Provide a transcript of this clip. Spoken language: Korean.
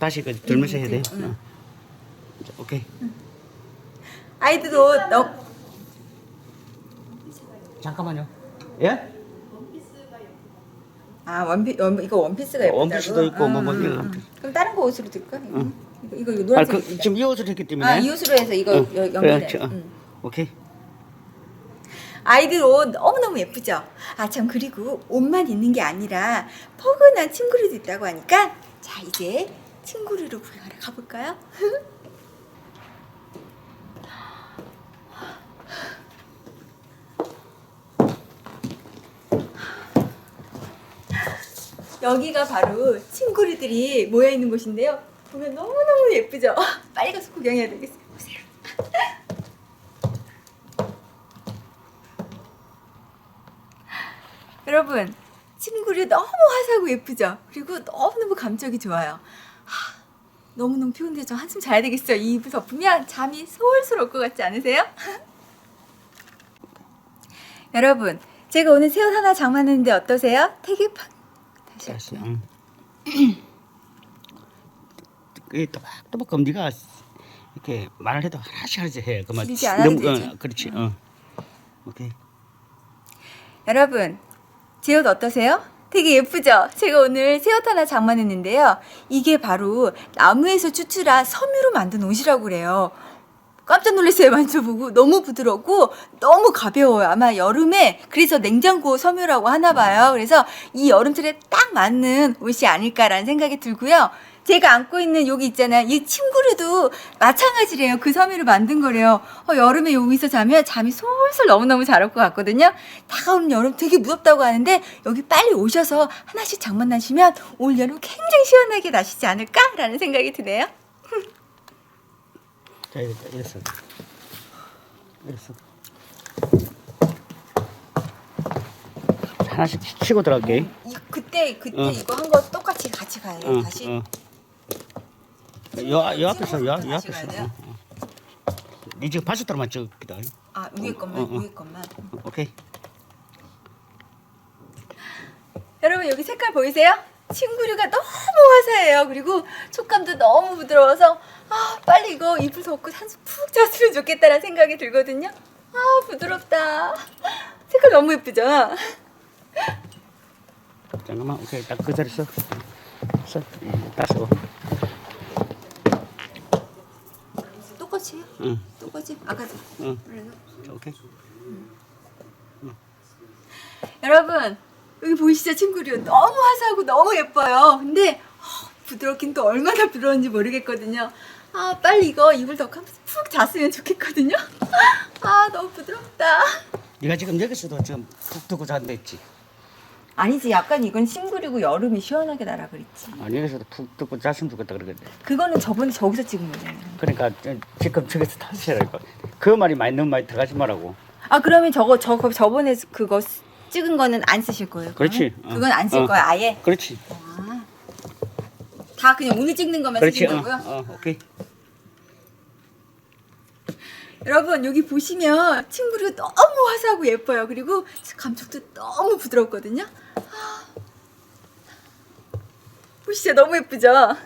다시 그 들면서 해야 돼. 응. 어. 자, 오케이. 아이들도 너 잠깐만요. 예? 아 원피 원, 이거 원피스가 예쁘다고. 원피스도 있고 뭐, 뭐, 음, 이거. 음. 그럼 다른 거 옷으로 들까? 이거 응. 이거, 이거, 이거 아, 노란색. 그 지금 이 옷을 했기 때문에. 아, 이 옷으로 해서 이거 응. 여- 연결해. 저, 응. 오케이. 아이들 옷 너무너무 예쁘죠? 아, 참, 그리고 옷만 있는 게 아니라 포근한 침구류도 있다고 하니까 자, 이제 침구류로 구경하러 가볼까요? 여기가 바로 침구류들이 모여 있는 곳인데요. 보면 너무너무 예쁘죠? 빨리 가서 구경해야 되겠어요. 보세요. 여러분 침구류 너무 화사하고 예쁘죠? 그리고 너무너무 감촉이 좋아요. 하, 너무너무 피곤해 저 한숨 자야 되겠어요. 이 이불 덮으면 잠이 솔솔 올 것 같지 않으세요? 여러분 제가 오늘 새 옷 하나 장만했는데 어떠세요? 되게 팍 다시. 할게요. 응. 이 또박또박 네가 이렇게 말을 해도 하나씩 하나씩 해. 그만 길지 않아도 되지. 어, 그렇지. 어. 오케이. 여러분, 제 옷 어떠세요? 되게 예쁘죠? 제가 오늘 새 옷 하나 장만했는데요. 이게 바로 나무에서 추출한 섬유로 만든 옷이라고 그래요. 깜짝 놀랐어요. 만져보고. 너무 부드럽고 너무 가벼워요. 아마 여름에 그래서 냉장고 섬유라고 하나 봐요. 그래서 이 여름철에 딱 맞는 옷이 아닐까라는 생각이 들고요. 제가 안고 있는 여기 있잖아요. 이 침구류도 마찬가지래요. 그 섬유로 만든 거래요. 어, 여름에 여기서 자면 잠이 솔솔 너무너무 잘 올 것 같거든요. 다가오는 여름 되게 무섭다고 하는데 여기 빨리 오셔서 하나씩 장만하시면 올 여름 굉장히 시원하게 나시지 않을까라는 생각이 드네요. 자, 이랬다. 이랬어. 이랬어. 하나씩 치고 들어갈게. 이, 그때 그때 어. 이거 한 거 똑같이 같이 가요. 어, 다시. 어. 요, 요 앞에서, 요, 요 다시 앞에서. 돼요? 어, 어. 니 지금 발수대로만 찍기다. 아 위에 것만 어, 어. 위에 것만. 오케이. 여러분 여기 색깔 보이세요? 침구류가 너무 화사해요. 그리고 촉감도 너무 부드러워서 아 빨리 이거 이불 덮고 한숨 푹 잤으면 좋겠다라는 생각이 들거든요. 아 부드럽다. 색깔 너무 예쁘죠? 잠깐만, 오케이. 딱 그 자리 서. 서. 응, 딱 서. 똑 같이 해요? 응, 똑같이? 아까도 응. 그래서 오케이. 여러분 여기 보이시죠? 침구류 너무 화사하고 너무 예뻐요. 근데 어, 부드럽긴 또 얼마나 부드러운지 모르겠거든요. 아 빨리 이거 이불 덮으면서 푹 잤으면 좋겠거든요. 아 너무 부드럽다. 네가 지금 여기서도 지금 푹 뜨고 잔다 했지. 아니지 약간 이건 침구류고 여름이 시원하게 나라 그랬지 아, 여기서도 푹 뜨고 잤으면 좋겠다 그러거든. 그거는 저번에 저기서 찍은 거잖아요 그러니까 저- 지금 저기서 다시 해라 이거. 그 말이 많이 너무 많이 들어가지 말라고. 아 그러면 저거 저거 저번에 그거 쓰- 찍은 거는 안 쓰실 거예요? 그러면? 그렇지. 어. 그건 안 쓸 어. 거예요 아예? 그렇지. 아. 다 그냥 오늘 찍는 것만 그렇지. 어, 거고요? 어, 오케이. 여러분 여기 보시면 친구류 너무 화사하고 예뻐요. 그리고 감촉도 너무 부드럽거든요. 아. 보시죠 너무 예쁘죠?